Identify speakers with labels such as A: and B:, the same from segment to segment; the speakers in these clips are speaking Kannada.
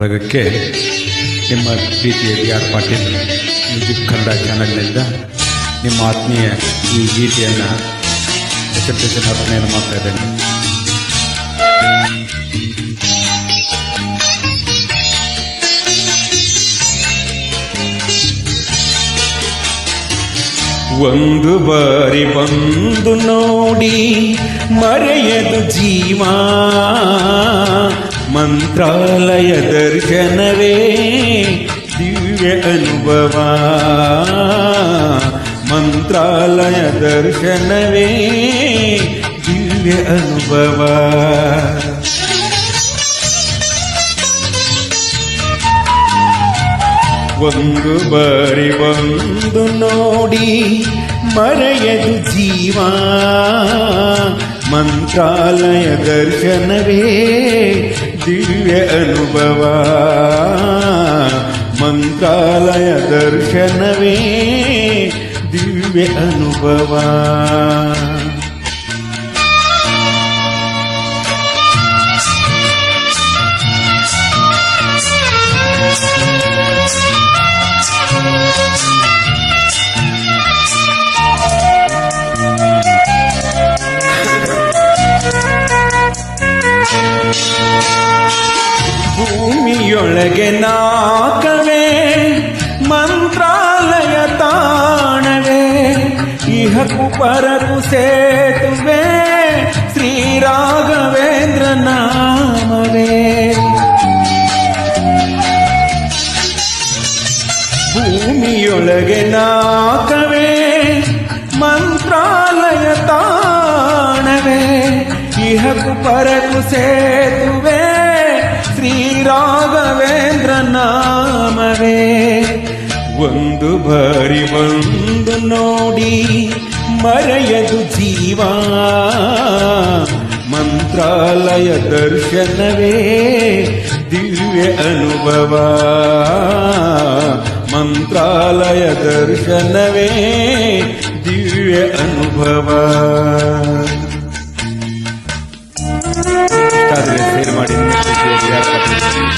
A: ಬಳಗಕ್ಕೆ ನಿಮ್ಮ ಪ್ರೀತಿಯ D R Patil music Kannada ಚಾನಲ್ನಿಂದ ನಿಮ್ಮ ಆತ್ಮೀಯ ಈ ಗೀತೆಯನ್ನು ಅರ್ಪಣೆಯನ್ನು ಮಾಡ್ತಾ ಇದ್ದೇನೆ. ಒಂದು ಬಾರಿ ಬಂದು ನೋಡಿ ಮರೆಯದು ಜೀವ. ಮಂತ್ರಾಲಯ ದರ್ಶನವೇ ದಿವ್ಯ ಅನುಭವ ಮಂತ್ರಾಲಯ ದರ್ಶನವೇ ದಿವ್ಯ ಅನುಭವ ಒಂದು ಬಾರಿ ಒಂದು ನೋಡಿ ಮರೆಯದು ಜೀವ ಮಂತ್ರಾಲಯ ದರ್ಶನವೇ ದಿವ್ಯ ಅನುಭವ ಮಂತ್ರಾಲಯ ದರ್ಶನವೇ ದಿವ್ಯ ಅನುಭವ ಭೂಮಿಯೊಳಗೆ ನಾಕವೇ ಮಂತ್ರಾಲಯ ತಾಣವೇ ಇಹಕು ಪರಕು ಸೇತುವೆ ಶ್ರೀರಾಘವೇಂದ್ರ ನಾಮವೇ ಭೂಮಿಯೊಳಗೆ ನಾಕವೇ ಮಂತ್ರಾಲಯ ತಾಣವೇ ಇಹಕು ಪರಕು ಸೇತುವೆ ಶ್ರೀರಾಘವೇಂದ್ರ ನಾಮವೇ ಒಂದು ಬಾರಿ ಬಂದು ನೋಡಿ ಮರೆಯದು ಜೀವ ಮಂತ್ರಾಲಯ ದರ್ಶನವೇ ದಿವ್ಯ ಅನುಭವ ಮಂತ್ರಾಲಯ ದರ್ಶನವೇ ದಿವ್ಯ ಅನುಭವ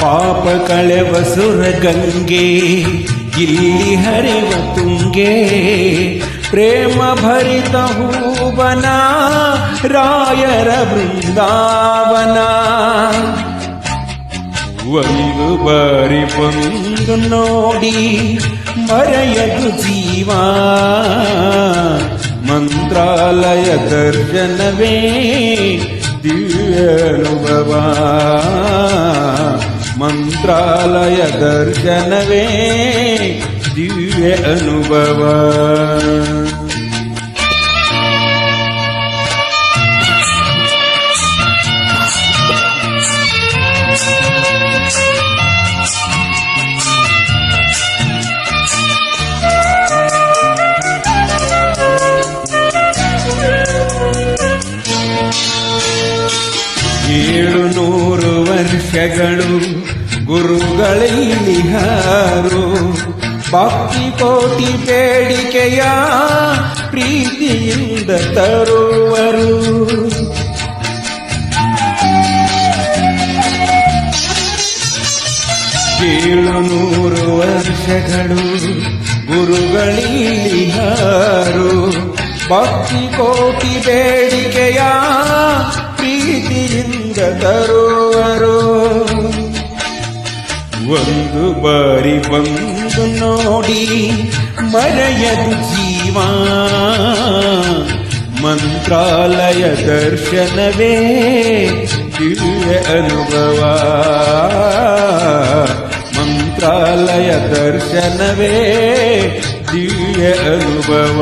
A: ಪಾಪ ಕಳೆವ ಸುರಗಂಗೆ, ಇಲ್ಲಿ ಹರಿವ ತುಂಗೆ. ಪ್ರೇಮ ಭರಿತ ಹೂವನ, ರಾಯರ ಬೃಂದಾವನ. ಒಂದು ಬಾರಿ ಬಂದು ನೋಡಿ ಮರೆಯದು ಜೀವ. ಮಂತ್ರಾಲಯ ದರ್ಶನವೇ ದಿವ್ಯ ಅನುಭವ ಮಂತ್ರಾಲಯ ದರ್ಶನವೇ ದಿವ್ಯ ಅನುಭವ ವರ್ಷಗಳು ಗುರುಗಳಿಹಾರು ಭಕ್ತಿ ಕೋಟಿ ಬೇಡಿಕೆಯ ಪ್ರೀತಿಯಿಂದ ತರುವರು. ಏಳು ನೂರು ವರ್ಷಗಳು ಗುರುಗಳಿಹಾರು ಭಕ್ತಿ ಕೋಟಿ ಬೇಡಿಕೆಯ ತರುವರು ಒಂದು ಬಾರಿ ಬಂದು ನೋಡಿ ಮರೆಯದು ಜೀವ ಮಂತ್ರಾಲಯ ದರ್ಶನವೇ ದಿವ್ಯ ಅನುಭವ ಮಂತ್ರಾಲಯ ದರ್ಶನವೇ ದಿವ್ಯ ಅನುಭವ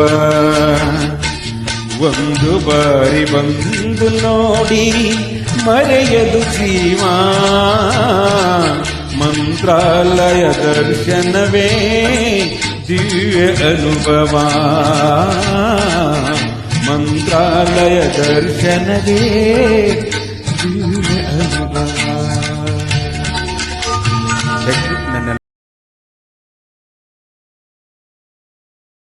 A: ಒಂದು ಬಾರಿ ಬಂದು ನೋಡಿ ಮರೆಯದು ಜೀವ. ಮಂತ್ರಾಲಯ ದರ್ಶನವೇ ದಿವ್ಯ ಅನುಭವ. ಮಂತ್ರಾಲಯ ದರ್ಶನವೇ ದಿವ್ಯ ಅನುಭವ.